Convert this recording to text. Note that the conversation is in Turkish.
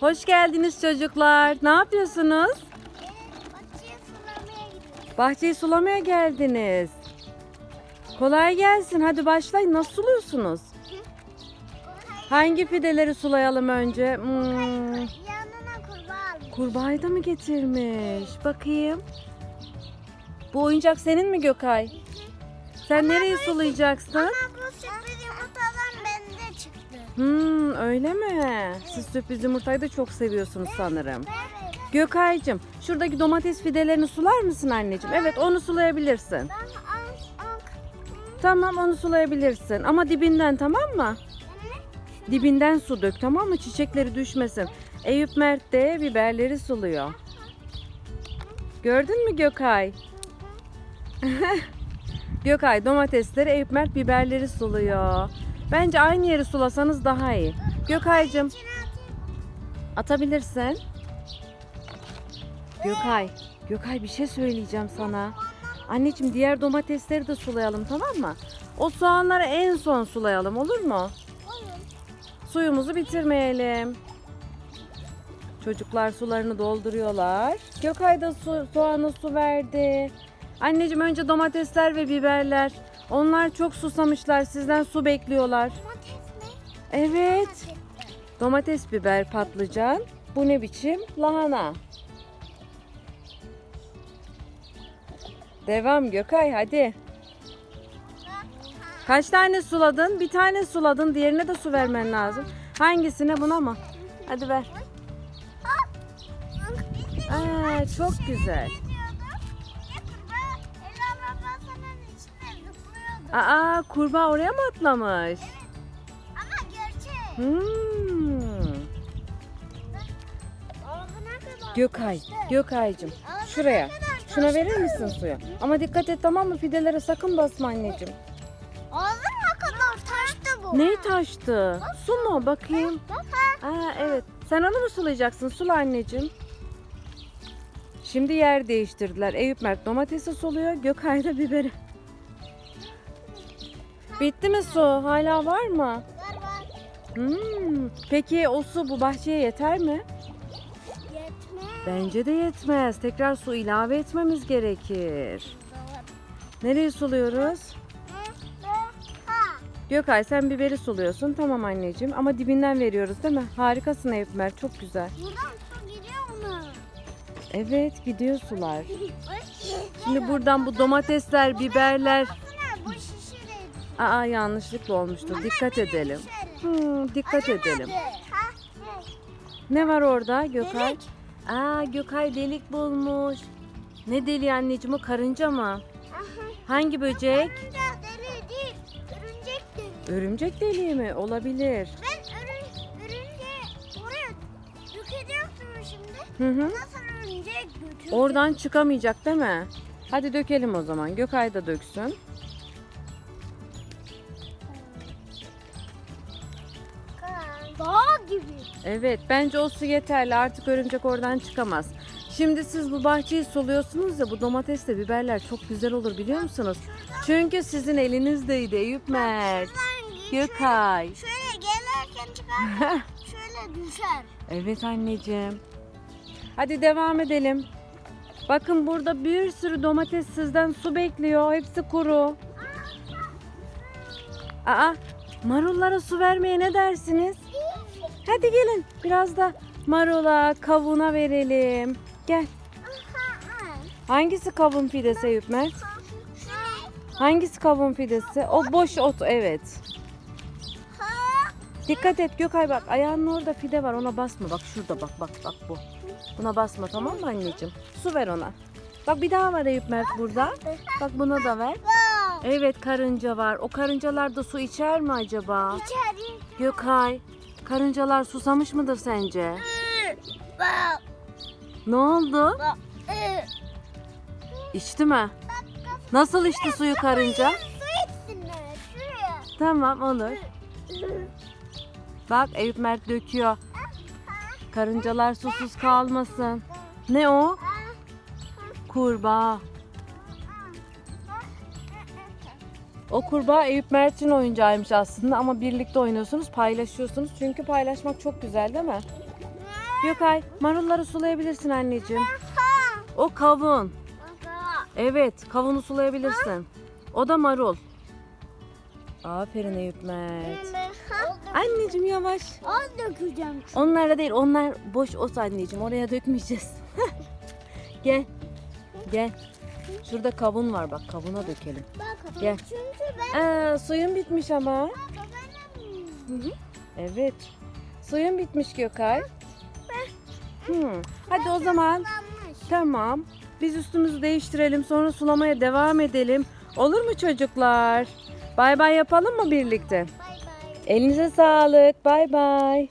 Hoş geldiniz çocuklar. Ne yapıyorsunuz? Bahçeye sulamaya gidiyoruz. Bahçeyi sulamaya geldiniz. Kolay gelsin. Hadi başlayın. Nasıl suluyorsunuz? Hangi fideleri sulayalım önce? Hmm, kurbağayı da mı getirmiş? Bakayım. Bu oyuncak senin mi Gökay? Sen nereyi sulayacaksın? Ama bu sürpriz. Hmm, öyle mi? Siz sürpriz yumurtayı da çok seviyorsunuz sanırım. Gökay'cığım şuradaki domates fidelerini sular mısın anneciğim? Evet onu sulayabilirsin. Tamam onu sulayabilirsin ama dibinden tamam mı? Dibinden su dök tamam mı? Çiçekleri düşmesin. Eyüp Mert de biberleri suluyor. Gördün mü Gökay? Gökay domatesleri, Eyüp Mert biberleri suluyor. Bence aynı yeri sulasanız daha iyi. Atayım. atabilirsin. Gökay, Gökay bir şey söyleyeceğim sana. Anneciğim diğer domatesleri de sulayalım tamam mı? O soğanları en son sulayalım olur mu? Olur. Suyumuzu bitirmeyelim. Çocuklar sularını dolduruyorlar. Gökay da su, soğanı su verdi. Anneciğim önce domatesler ve biberler. Onlar çok susamışlar. Sizden su bekliyorlar. Domates mi? Evet. Domates, biber, patlıcan. Bu ne biçim? Lahana. Devam Gökay hadi. Kaç tane suladın? Bir tane suladın. Diğerine de su vermen lazım. Hangisine buna mı? Hadi ver. Aa, çok güzel. Aa kurbağa oraya mı atlamış? Ama gerçek. Hmm. Gökay, Gökay'cığım şuraya. Şuna verir misin suyu? Ama dikkat et tamam mı? Fidelere sakın basma anneciğim. Ağzına kadar taştı bu. Ne taştı? Su mu? Bakayım. Aa evet. Sen onu mu sulayacaksın? Sula anneciğim. Şimdi yer değiştirdiler. Eyüp Mert domatesi suluyor. Gökay da biberi. Bitti mi su? Hala var mı? Var var. Hmm. Peki o su bu bahçeye yeter mi? Yetmez. Bence de yetmez. Tekrar su ilave etmemiz gerekir. Nereye suluyoruz? Gökay sen biberi suluyorsun. Tamam anneciğim. Ama dibinden veriyoruz değil mi? Harikasın Eyüp Mert. Çok güzel. Buradan su gidiyor mu? Evet gidiyor sular. Şimdi buradan bu domatesler, biberler. Aa yanlışlıkla olmuştur. Dikkat edelim. Hmm, dikkat edelim. Ne var orada Gökay? Aa Gökay delik bulmuş. Ne deliği anneciğim o karınca mı? Hangi böcek? Deli değil. Örümcek deli. Örümcek deliği mi? Olabilir. Ben örüm, örümceği oraya dökecektim şimdi. Hı hı. Nasıl örümcek götürdü? Oradan çıkamayacak değil mi? Hadi dökelim o zaman. Gökay da döksün. Dağ gibi. Evet bence o su yeterli. Artık örümcek oradan çıkamaz. Şimdi siz bu bahçeyi suluyorsunuz ya bu domatesle biberler çok güzel olur biliyor musunuz? Çünkü sizin elinizdeydi Eyüp Mert. Gökay. Şöyle gelirken çıkar. şöyle düşer. Evet anneciğim. Hadi devam edelim. Bakın burada bir sürü domates sizden su bekliyor. Hepsi kuru. Aa, marullara su vermeye ne dersiniz? Hadi gelin biraz da marula, kavuna verelim. Gel. Hangisi kavun fidesi Eyüp Mert? Hangisi kavun fidesi? O boş ot evet. Dikkat et Gökay bak ayağının orada fide var ona basma. Bak şurada bak bak bak bu. Buna basma tamam mı anneciğim? Su ver ona. Bak bir daha var Eyüp Mert burada. Bak buna da ver. Evet karınca var. O karıncalar da su içer mi acaba? İçeri. Gökay karıncalar susamış mıdır sence? Ne oldu? İçti mi? Nasıl içti suyu karınca? Tamam olur. Bak Eyüp Mert döküyor. Karıncalar susuz kalmasın. Ne o? Kurbağa. O kurbağa Eyüp Mert'in oyuncağıymış aslında ama birlikte oynuyorsunuz, paylaşıyorsunuz. Çünkü paylaşmak çok güzel değil mi? Gökay marulları sulayabilirsin anneciğim. O kavun. Evet kavunu sulayabilirsin. O da marul. Aferin Eyüp Mert. Anneciğim yavaş. Az dökeceğim. Onlara değil onlar boş olsa anneciğim oraya dökmeyeceğiz. Gel. Gel. Şurada kavun var bak kavuna dökelim. Bak. Gel. Çünkü ben Aa, suyun bitmiş ama. benim. Hı hı. Evet. Suyun bitmiş Gökay. Hı. Hadi o zaman tamam. Biz üstümüzü değiştirelim sonra sulamaya devam edelim. Olur mu çocuklar? Bay bay yapalım mı birlikte? Bay bay. Elinize sağlık. Bay bay.